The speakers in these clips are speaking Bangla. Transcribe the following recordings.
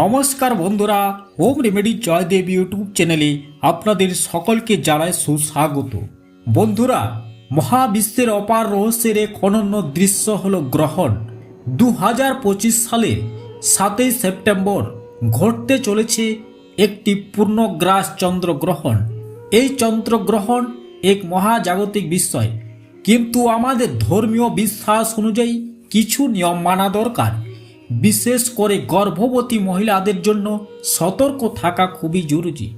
নমস্কার বন্ধুরা হোম রেমেডি জয়দেব ইউটিউব চ্যানেলে আপনাদের সকলকে জানায় সুস্বাগত। বন্ধুরা, মহাবিশ্বের অপার রহস্যের এক অনন্য দৃশ্য হল গ্রহণ। দু হাজার পঁচিশ সালের সাতই সেপ্টেম্বর ঘটতে চলেছে একটি পূর্ণগ্রাস চন্দ্রগ্রহণ এই চন্দ্রগ্রহণ এক মহাজাগতিক বিষয় কিন্তু আমাদের ধর্মীয় বিশ্বাস অনুযায়ী কিছু নিয়ম মানা দরকার। বিশেষ করে গর্ভবতী মহিলাদের জন্য সতর্ক থাকা খুবই জরুরি।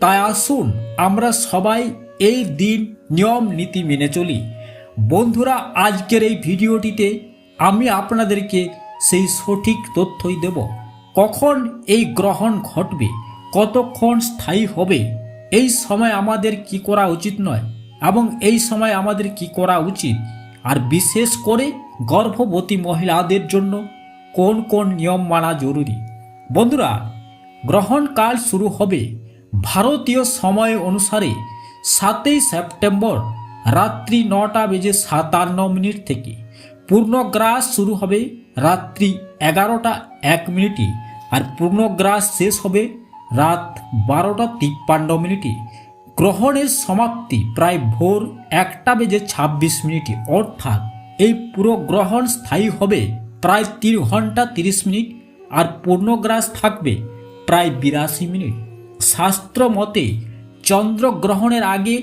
তাই আসুন আমরা সবাই এই দিন নিয়ম নীতি মেনে চলি। বন্ধুরা, আজকের এই ভিডিওটিতে আমি আপনাদেরকে সেই সঠিক তথ্যই দেব। কখন এই গ্রহণ ঘটবে? কতক্ষণ স্থায়ী হবে? এই সময় আমাদের কি করা উচিত নয় এবং এই সময় আমাদের কি করা উচিত? আর বিশেষ করে গর্ভবতী মহিলাদের জন্য কোন কোন নিয়ম মানা জরুরি? বন্ধুরা গ্রহণকাল শুরু হবে ভারতীয় সময় অনুসারে সাতই সেপ্টেম্বর রাত্রি নটা বেজে সাতান্ন মিনিট থেকে। পূর্ণগ্রাস শুরু হবে রাত্রি এগারোটা এক মিনিটে আর পূর্ণগ্রাস শেষ হবে রাত বারোটা তিপ্পান্ন মিনিটে। গ্রহণের সমাপ্তি প্রায় ভোর একটা বেজে ছাব্বিশ মিনিটে। অর্থাৎ এই পুরো গ্রহণ স্থায়ী হবে প্রায় তিন ঘণ্টা তিরিশ মিনিট আর পূর্ণগ্রাস থাকবে প্রায় বিরাশি মিনিট। শাস্ত্র মতে চন্দ্রগ্রহণের আগে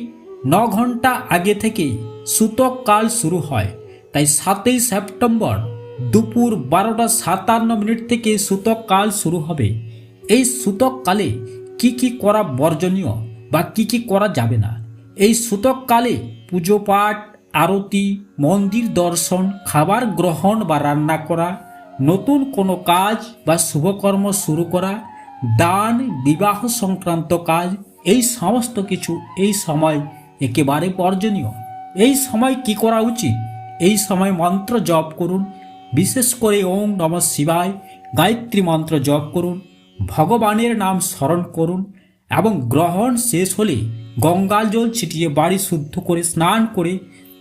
ন ঘণ্টা আগে থেকে সূতক কাল শুরু হয়। তাই সাতই সেপ্টেম্বর দুপুর বারোটা সাতান্ন মিনিট থেকে সূতক কাল শুরু হবে। এই সূতক কালে কি কি করা বর্জনীয় বা কি কি করা যাবে না? এই সূতক কালে পুজো পাঠ আরতি, মন্দির দর্শন, খাবার গ্রহণ বা রান্না করা, নতুন কোনো কাজ বা শুভকর্ম শুরু করা, দান, বিবাহ সংক্রান্ত কাজ, এই সমস্ত কিছু এই সময় একেবারে বর্জনীয় এই সময় কি করা উচিত? এই সময় মন্ত্র জপ করুন। বিশেষ করে ওম নম শিবায় গায়ত্রী মন্ত্র জপ করুন। ভগবানের নাম স্মরণ করুন এবং গ্রহণ শেষ হলে গঙ্গাল জল ছিটিয়ে বাড়ি শুদ্ধ করে স্নান করে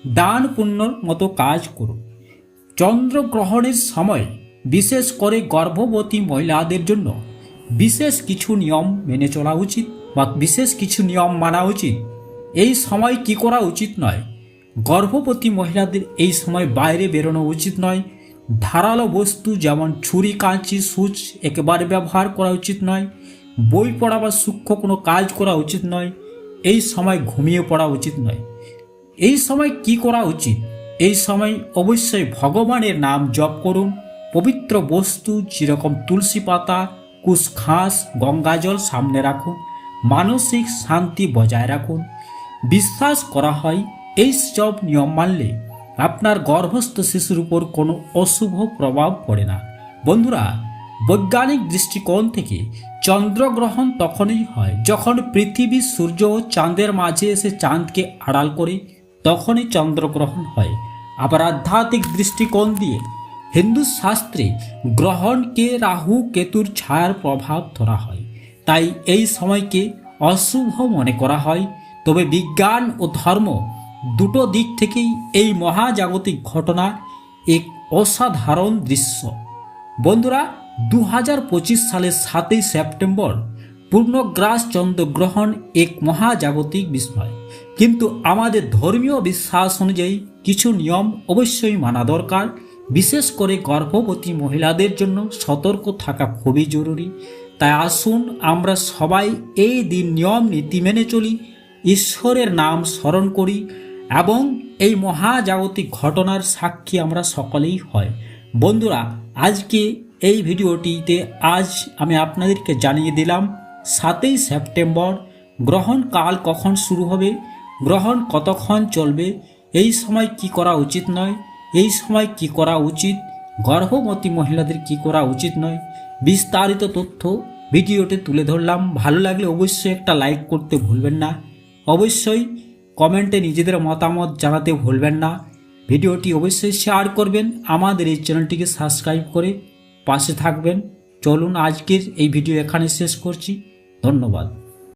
দান পুণ্যর মতো কাজ করুন। চন্দ্রগ্রহণের সময় বিশেষ করে গর্ভবতী মহিলাদের জন্য বিশেষ কিছু নিয়ম মেনে চলা উচিত বা বিশেষ কিছু নিয়ম মানা উচিত। এই সময় কি করা উচিত নয়? গর্ভবতী মহিলাদের এই সময় বাইরে বেরোনো উচিত নয়। ধারালো বস্তু যেমন ছুরি, কাঁচি, সুচ একেবারে ব্যবহার করা উচিত নয়। বই পড়া বা সূক্ষ্ম কোনো কাজ করা উচিত নয়। এই সময় ঘুমিয়ে পড়া উচিত নয়। এই সময় কি করা উচিত? এই সময় অবশ্যই ভগবানের নাম জপ করুন। পবিত্র বস্তু যেরকম তুলসী পাতা, কুশ ঘাস গঙ্গাজল সামনে রাখুন। মানসিক শান্তি বজায় রাখুন। বিশ্বাস করা হয়, এই সব নিয়ম মানলে আপনার গর্ভস্থ শিশুর উপর কোনো অশুভ প্রভাব পড়ে না। বন্ধুরা, বৈজ্ঞানিক দৃষ্টিকোণ থেকে চন্দ্রগ্রহণ তখনই হয় যখন পৃথিবী সূর্য ও চাঁদের মাঝে এসে চাঁদকে আড়াল করে তখনই চন্দ্রগ্রহণ হয়। আবার আধ্যাত্মিক দৃষ্টিকোণ দিয়ে হিন্দু শাস্ত্রে গ্রহণকে রাহু কেতুর ছায়ার প্রভাব ধরা হয়। তাই এই সময়কে অশুভ মনে করা হয়। তবে বিজ্ঞান ও ধর্ম দুটো দিক থেকেই এই মহাজাগতিক ঘটনা এক অসাধারণ দৃশ্য। বন্ধুরা দু হাজার পঁচিশ সালের সাতই সেপ্টেম্বর পূর্ণগ্রাস চন্দ্রগ্রহণ এক মহাজাগতিক বিষয়। কিন্তু আমাদের ধর্মীয় বিশ্বাস অনুযায়ী কিছু নিয়ম অবশ্যই মানা দরকার। বিশেষ করে গর্ভবতী মহিলাদের জন্য সতর্ক থাকা খুবই জরুরি। তাই আসুন আমরা সবাই এই দিন নিয়ম, নীতি মেনে চলি, ঈশ্বরের নাম স্মরণ করি এবং এই মহাজাগতিক ঘটনার সাক্ষী আমরা সকলেই হয় বন্ধুরা, আজকে এই ভিডিওটিতে আজ আমি আপনাদেরকে জানিয়ে দিলাম, সাতই সেপ্টেম্বর গ্রহণ কাল কখন শুরু হবে? গ্রহণ কতক্ষণ চলবে? এই সময় কি করা উচিত নয়? এই সময় কি করা উচিত? গর্ভবতী মহিলাদের কি করা উচিত নয়? বিস্তারিত তথ্য ভিডিওতে তুলে ধরলাম। ভালো লাগলে অবশ্যই একটা লাইক করতে ভুলবেন না। অবশ্যই কমেন্টে নিজেদের মতামত জানাতে ভুলবেন না। ভিডিওটি অবশ্যই শেয়ার করবেন। আমাদের এই চ্যানেলটিকে সাবস্ক্রাইব করে পাশে থাকবেন। চলুন আজকের এই ভিডিও এখানে শেষ করছি। ধন্যবাদ।